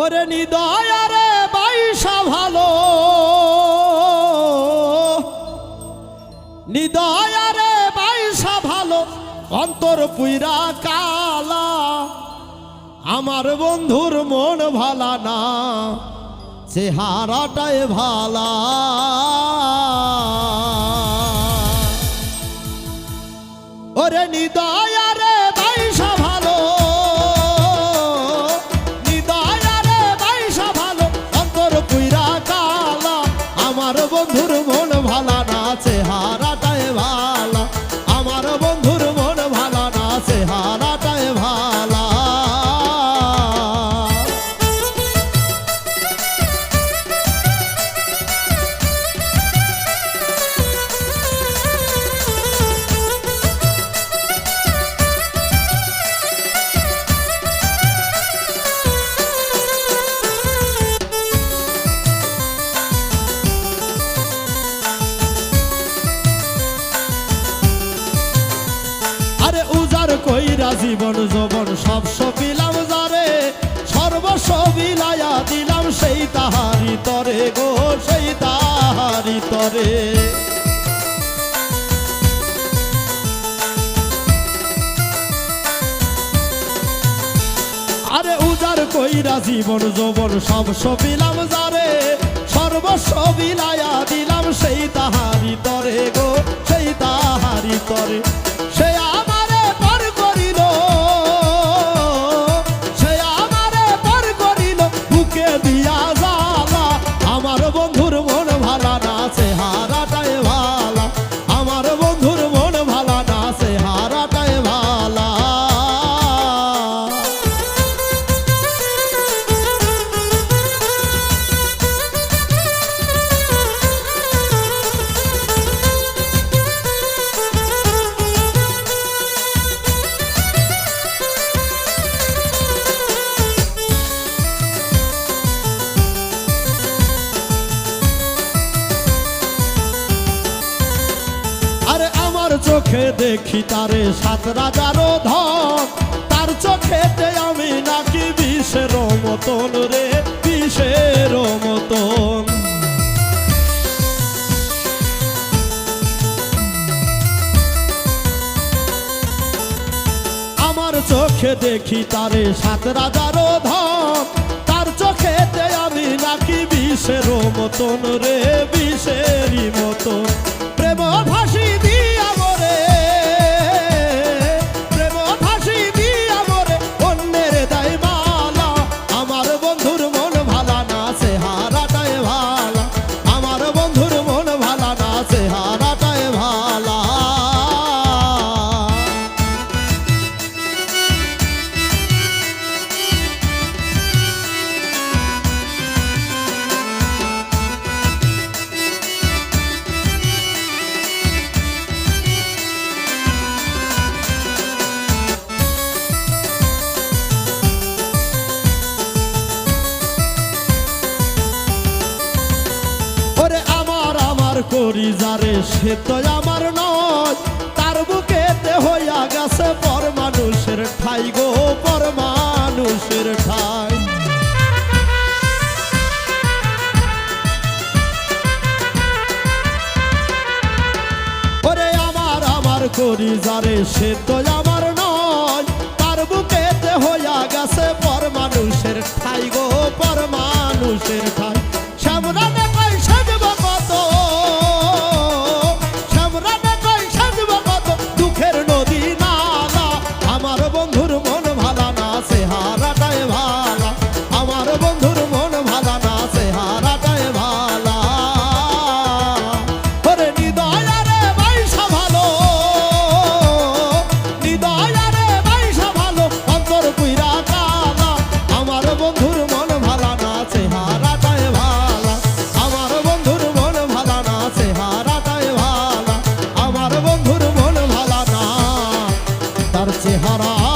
ওরে নিদয়ারে বাইসা ভালো। নিদয়ারে বাইসা ভালো, অন্তর পুইরা কালা। আমার বন্ধুর মন ভালা না, চেহারাটাই ভালা। ওরে নিদয়ারে বন্ধুর মন ভালা না চেহারাটাই কইরা জীবন যৌবন সব সপিলাম যারে, সর্বস্ব বিলাইয়া দিলাম সেই তাহারি তরে গো, সেই তাহারি তরে। আরে উজার কইরা জীবন যৌবন সব সপিলাম যারে, সর্বস্ব বিলাইয়া দিলাম সেই তাহারি তরে গো চোখে দেখি তারে সাত রাজারও ধন। তার চোখেতে আমি নাকি বিষের মতন রে, বিষের মতন। আমার চোখে দেখি তারে সাত রাজারও ধন। তার চোখেতে আমি নাকি বিষের মতন রে, বিষেরই মতন। প্রেম ভাসি করি যারে, সে তো আমার নয়। তার বুকেতে হইয়া গেছে পর মানুষের ঠাই গো, পর মানুষের ঠাই। করি যারে, সে তো আমার নয়। তার চেহারা